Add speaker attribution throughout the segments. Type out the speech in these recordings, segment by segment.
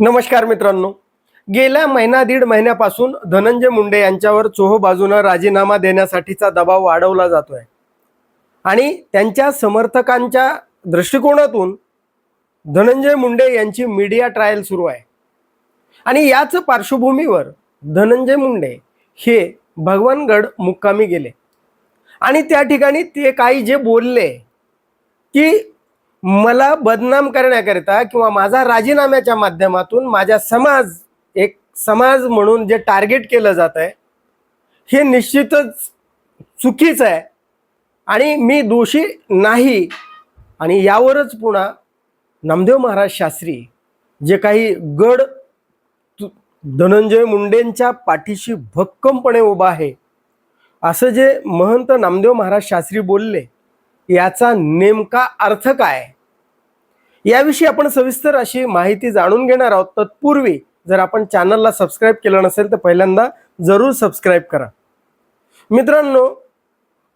Speaker 1: नमस्कार मित्रांनो. गेल्या महिना दीड महिन्यापासून धनंजय मुंडे यांच्यावर चोह बाजूनं राजीनामा देण्यासाठीचा दबाव वाढवला जातोय. आणि त्यांच्या समर्थकांच्या दृष्टिकोनातून धनंजय मुंडे यांची मीडिया ट्रायल सुरू आहे. आणि याच पार्श्वभूमीवर धनंजय मुंडे हे भगवानगड मुक्कामी गेले. आणि त्या ठिकाणी ते काही जे बोलले की मला बदनाम करण्याकरिता किंवा माझा राजीनाम्याच्या माध्यमातून माझ्या समाज एक समाज म्हणून जे टार्गेट केलं जात आहे हे निश्चितच चुकीचं आहे आणि मी दोषी नाही. आणि यावरच पुन्हा नामदेव महाराज शास्त्री जे काही गड तु- धनंजय मुंडेंच्या पाठीशी भक्कमपणे उभा आहे असं जे महंत नामदेव महाराज शास्त्री बोलले याचा नेमका अर्थ काय? याविषयी आपण सविस्तर अशी माहिती जाणून घेणार आहोत. तत्पूर्वी जर आपण चॅनलला सबस्क्राईब केलं नसेल तर पहिल्यांदा जरूर सबस्क्राईब करा. मित्रांनो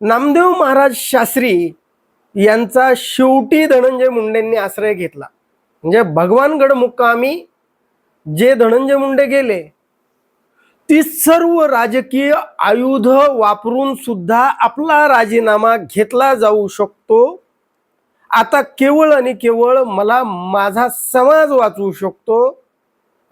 Speaker 1: नामदेव महाराज शास्त्री यांचा शेवटी धनंजय मुंडेंनी आश्रय घेतला. म्हणजे भगवानगड मुक्कामी जे धनंजय मुंडे गेले ती सर्व राजकीय आयुध वापरून सुद्धा आपला राजीनामा घेतला जाऊ शकतो. आता केवळ आणि केवळ मला माझा समाज वाचवू शकतो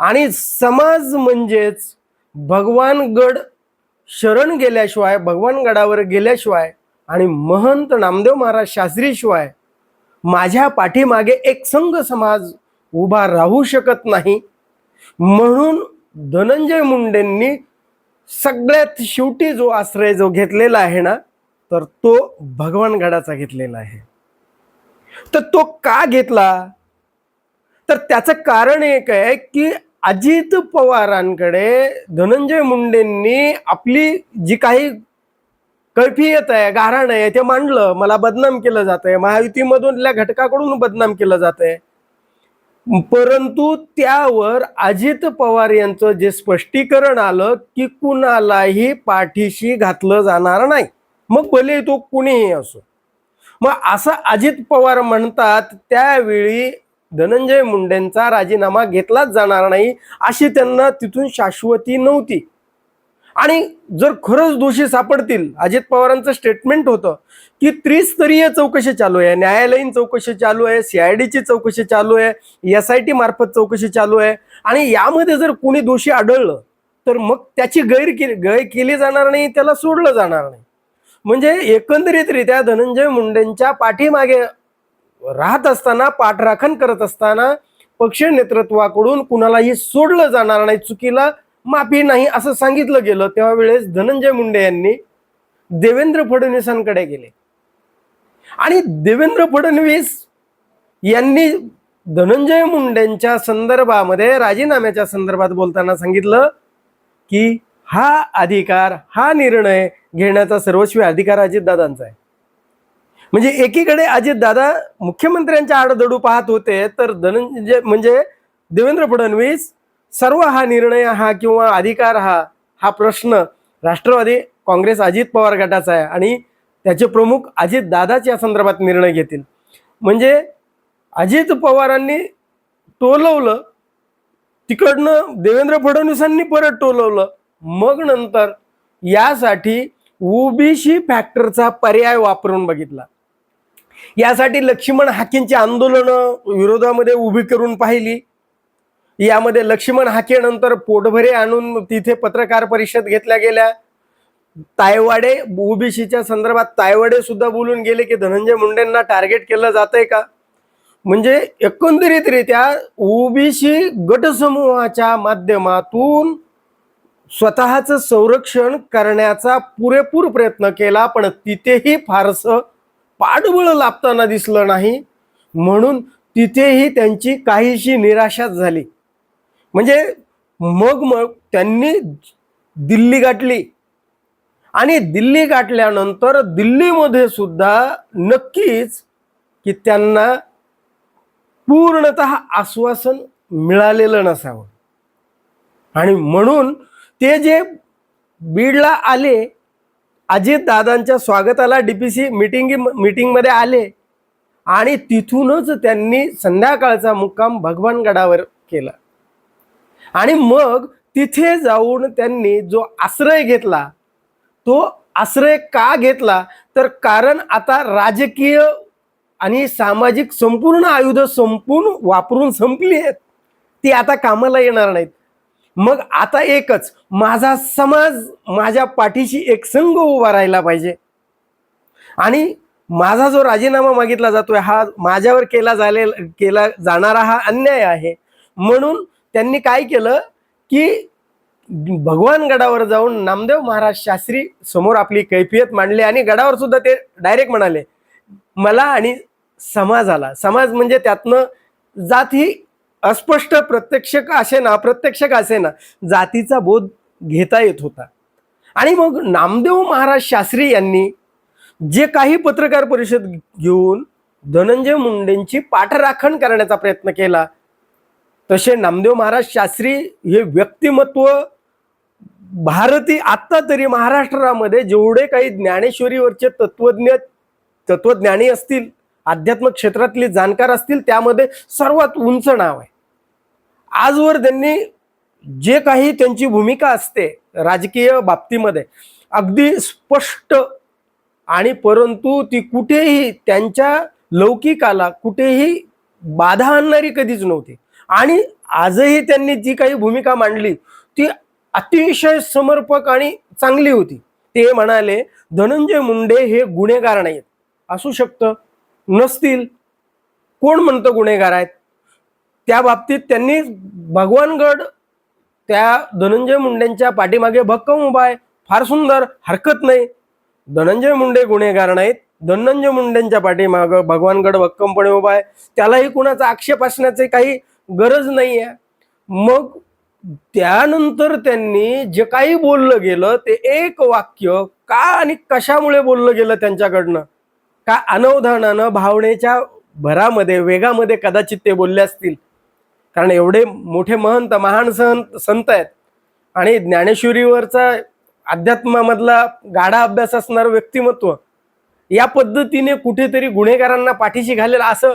Speaker 1: आणि समाज म्हणजेच भगवानगड शरण गेल्याशिवाय भगवानगडावर गेल्याशिवाय आणि महंत नामदेव महाराज शास्त्रीशिवाय माझ्या पाठीमागे एक संघ समाज उभा राहू शकत नाही. म्हणून धनंजय मुंडेंनी सगळ्यात शेवटी जो आश्रय जो घेतलेला आहे ना तर तो भगवानगडाचा घेतलेला आहे. तर तो का घेतला? तर त्याचं कारण एक आहे की अजित पवारांकडे धनंजय मुंडेंनी आपली जी काही कैफियत आहे गाराण आहे ते मांडलं. मला बदनाम केलं जात आहे महायुतीमधूनल्या घटकाकडून बदनाम केलं जात आहे परंतु त्यावर अजित पवार यांचं जे स्पष्टीकरण आलं की कुणालाही पाठीशी घातलं जाणार नाही. मग भले तो कुणीही असो. मग असं अजित पवार म्हणतात त्यावेळी धनंजय मुंडेंचा राजीनामा घेतलाच जाणार नाही अशी त्यांना तिथून शाश्वती नव्हती. आणि जर खरंच दोषी सापडतील अजित पवारांचं स्टेटमेंट होतं की त्रिस्तरीय चौकशी चालू आहे न्यायालयीन चौकशी चालू आहे सीआयडीची चौकशी चालू आहे एस आय टी मार्फत चौकशी चालू आहे आणि यामध्ये जर कोणी दोषी आढळलं तर मग त्याची गैर केली गैर केली जाणार नाही त्याला सोडलं जाणार नाही. म्हणजे एकंदरीतरित्या धनंजय मुंडेंच्या पाठीमागे राहत असताना पाठराखण करत असताना पक्ष नेतृत्वाकडून कुणालाही सोडलं जाणार नाही चुकीला माफी नाही असं सांगितलं गेलं तेव्हावेळेस धनंजय मुंडे यांनी देवेंद्र फडणवीसांकडे गेले. आणि देवेंद्र फडणवीस यांनी धनंजय मुंडेंच्या संदर्भामध्ये राजीनाम्याच्या संदर्भात बोलताना सांगितलं की हा अधिकार हा निर्णय घेण्याचा सर्वस्वी अधिकार अजितदादांचा आहे. म्हणजे एकीकडे अजितदादा मुख्यमंत्र्यांच्या आडदडू पाहत होते तर धनंजय म्हणजे, म्हणजे देवेंद्र फडणवीस सर्व हा निर्णय हा किंवा अधिकार हा हा प्रश्न राष्ट्रवादी काँग्रेस अजित पवार गटाचा आहे आणि त्याचे प्रमुख अजित दादाच या संदर्भात निर्णय घेतील. म्हणजे अजित पवारांनी टोलवलं तिकडनं देवेंद्र फडणवीसांनी परत टोलवलं मग नंतर यासाठी ओबीसी फॅक्टरचा पर्याय वापरून बघितला. यासाठी लक्ष्मण हाकेंची आंदोलनं विरोधामध्ये उभी करून पाहिली. यामध्ये लक्ष्मण हाकेनंतर पोटभरे आणून तिथे पत्रकार परिषद घेतल्या गेल्या. तायवाडे ओबीसीच्या संदर्भात तायवाडे सुद्धा बोलून गेले की धनंजय मुंडेंना टार्गेट केलं जातंय का? म्हणजे एकंदरीतरित्या ओबीसी गटसमूहाच्या माध्यमातून स्वतःचं संरक्षण करण्याचा पुरेपूर प्रयत्न केला पण तिथेही फारसं पाठबळ लाभताना दिसलं नाही. म्हणून तिथेही त्यांची काहीशी निराशाच झाली. म्हणजे मग मग त्यांनी दिल्ली गाठली. आणि दिल्ली गाठल्यानंतर दिल्लीमध्ये सुद्धा नक्कीच की त्यांना पूर्णत आश्वासन मिळालेलं नसावं. आणि म्हणून ते जे बीडला आले अजित दादांच्या स्वागताला सी मिटिंग मीटिंगमध्ये आले आणि तिथूनच त्यांनी संध्याकाळचा मुक्काम भगवानगडावर केला. आणि मग तिथे जाऊन त्यांनी जो आश्रय घेतला तो आश्रय का घेतला? तर कारण आता राजकीय आणि सामाजिक संपूर्ण आयुध संपून वापरून संपली आहेत. ती आता कामाला येणार नाहीत. मग आता एकच माझा समाज माझ्या पाठीशी एक संघ उभा राहिला पाहिजे. आणि माझा जो राजीनामा मागितला जातोय हा माझ्यावर केला झाले केला जाणारा हा अन्याय आहे. म्हणून त्यांनी काय केलं की भगवान गडावर जाऊन नामदेव महाराज शास्त्री समोर आपली कैफियत मांडली आणि गडावर सुद्धा ते डायरेक्ट म्हणाले मला आणि समाजाला समाज म्हणजे त्यातनं जात ही अस्पष्ट प्रत्यक्षक असेना असे ना असे ना जातीचा बोध घेता येत होता. आणि मग नामदेव महाराज शास्त्री यांनी जे काही पत्रकार परिषद घेऊन धनंजय मुंडेंची पाठराखण करण्याचा प्रयत्न केला तसे नामदेव महाराज शास्त्री हे व्यक्तिमत्व भारती आत्ता तरी महाराष्ट्रामध्ये जेवढे काही ज्ञानेश्वरीवरचे तत्वज्ञ तत्वज्ञानी असतील अध्यात्म क्षेत्रातले जाणकार असतील त्यामध्ये सर्वात उंच नाव आहे. आजवर त्यांनी जे काही त्यांची भूमिका असते राजकीय बाबतीमध्ये अगदी स्पष्ट आणि परंतु ती कुठेही त्यांच्या लौकिकाला कुठेही बाधा आणणारी कधीच नव्हती. आणि आजही त्यांनी जी काही भूमिका मांडली ती अतिशय समर्पक आणि चांगली होती. ते म्हणाले धनंजय मुंडे हे गुन्हेगार नाहीत. असू शकतं. नसतील. कोण म्हणतं गुन्हेगार आहेत? त्या बाबतीत त्यांनी भगवानगड त्या धनंजय मुंडेंच्या पाठीमागे भक्कम उभा आहे. फार सुंदर हरकत नाही. धनंजय मुंडे गुन्हेगार नाहीत. धनंजय मुंडेंच्या पाठीमाग भगवानगड भक्कमपणे उभा आहे. त्यालाही कुणाचा आक्षेप असण्याची काही गरज नाही आहे मग त्यानंतर त्यांनी जे काही बोललं गेलं ते एक वाक्य का आणि कशामुळे बोललं गेलं त्यांच्याकडनं? का अनवधानानं भावनेच्या भरामध्ये वेगामध्ये कदाचित ते बोलले असतील? कारण एवढे मोठे महंत महान संत संत आहेत. आणि ज्ञानेश्वरीवरचा अध्यात्मामधला गाढा अभ्यास असणारं व्यक्तिमत्व या पद्धतीने कुठेतरी गुन्हेगारांना पाठीशी घालेल असं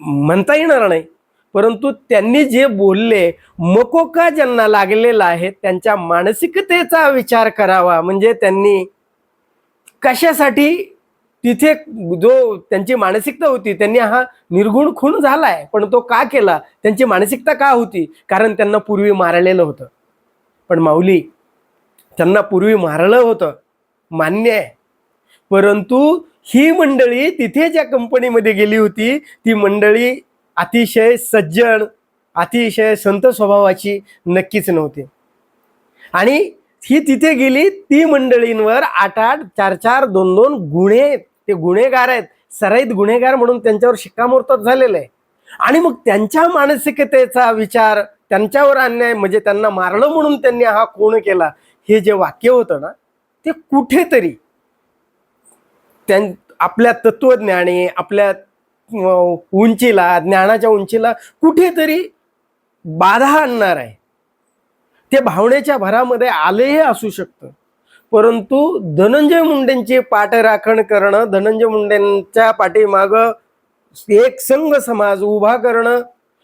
Speaker 1: म्हणता येणार नाही. परंतु त्यांनी जे बोलले मकोका ज्यांना लागलेला आहे त्यांच्या मानसिकतेचा विचार करावा. म्हणजे त्यांनी कशासाठी तिथे जो त्यांची मानसिकता होती त्यांनी हा निर्गुण खून झालाय पण तो का केला? त्यांची मानसिकता का होती? कारण त्यांना पूर्वी मारलेलं होतं. पण माऊली त्यांना पूर्वी मारलं होतं. मान्य आहे. परंतु ही मंडळी तिथे ज्या कंपनीमध्ये गेली होती ती मंडळी अतिशय सज्जन अतिशय संत स्वभावाची नक्कीच नव्हती. आणि ही तिथे गेली ती मंडळींवर आठ आठ चार चार दोन दोन गुन्हे ते गुन्हेगार आहेत. सराईत गुन्हेगार म्हणून त्यांच्यावर शिक्कामोर्तब झालेलं आहे. आणि मग त्यांच्या मानसिकतेचा विचार त्यांच्यावर अन्याय म्हणजे त्यांना मारलं म्हणून त्यांनी हा कोण केला हे जे वाक्य होतं ना ते कुठेतरी त्यां आपल्या तत्वज्ञानी आपल्या उंचीला ज्ञानाच्या उंचीला कुठेतरी बाधा आणणार आहे. ते भावनेच्या भरामध्ये आलेही असू शकतं. परंतु धनंजय मुंडेंची पाठराखण करणं धनंजय मुंडेंच्या पाठीमाग एक संघ समाज उभा करणं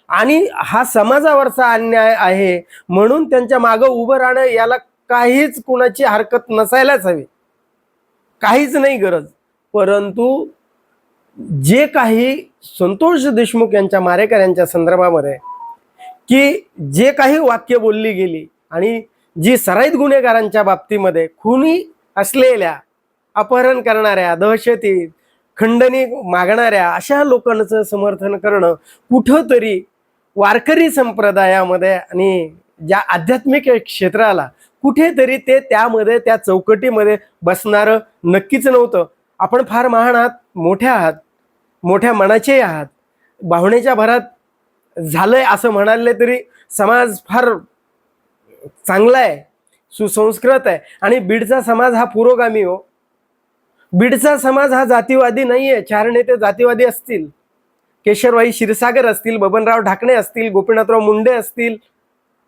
Speaker 1: आणि हा समाजावरचा अन्याय आहे म्हणून त्यांच्या मागं उभं राहणं याला काहीच कुणाची हरकत नसायलाच हवी. काहीच नाही गरज. परंतु जे काही संतोष देशमुख यांच्या मारेकऱ्यांच्या संदर्भामध्ये की जे काही वाक्य बोलली गेली आणि जी सराईत गुन्हेगारांच्या बाबतीमध्ये खुनी असलेल्या अपहरण करणाऱ्या दहशती खंडणी मागणाऱ्या अशा लोकांचं समर्थन करणं कुठंतरी वारकरी संप्रदायामध्ये आणि ज्या आध्यात्मिक क्षेत्राला कुठेतरी ते त्यामध्ये त्या चौकटीमध्ये बसणारं नक्कीच नव्हतं. आपण फार महान आहात मोठ्या आहात मोठ्या मनाचे आहात. भावनेच्या भरात झालंय असं म्हणाले तरी समाज फार चांगला आहे सुसंस्कृत आहे. आणि बीडचा समाज हा पुरोगामी हो. बीडचा समाज हा जातीवादी नाही आहे चार नेते जातीवादी असतील. केशरवाई क्षीरसागर असतील बबनराव ढाकणे असतील गोपीनाथराव मुंडे असतील.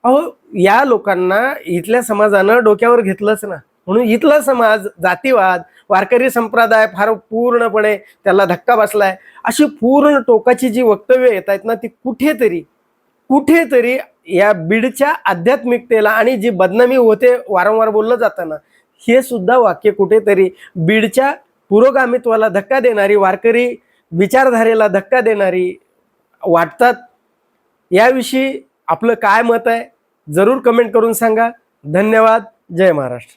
Speaker 1: अहो या लोकांना इथल्या समाजानं डोक्यावर घेतलंच ना. म्हणून इथला समाज जातीवाद वारकरी संप्रदाय फार पूर्णपणे त्याला धक्का बसलाय. अशी पूर्ण टोकाची जी वक्तव्य येत आहेत ना ती कुठेतरी कुठेतरी या बीडच्या आध्यात्मिकतेला आणि जी बदनामी होते वारंवार बोललं जातं ना हे सुद्धा वाक्य कुठेतरी बीडच्या पुरोगामित्वाला धक्का देणारी वारकरी विचारधारेला धक्का देणारी वाटतात. याविषयी आपलं काय मत आहे? जरूर कमेंट करून सांगा. धन्यवाद. जय महाराष्ट्र.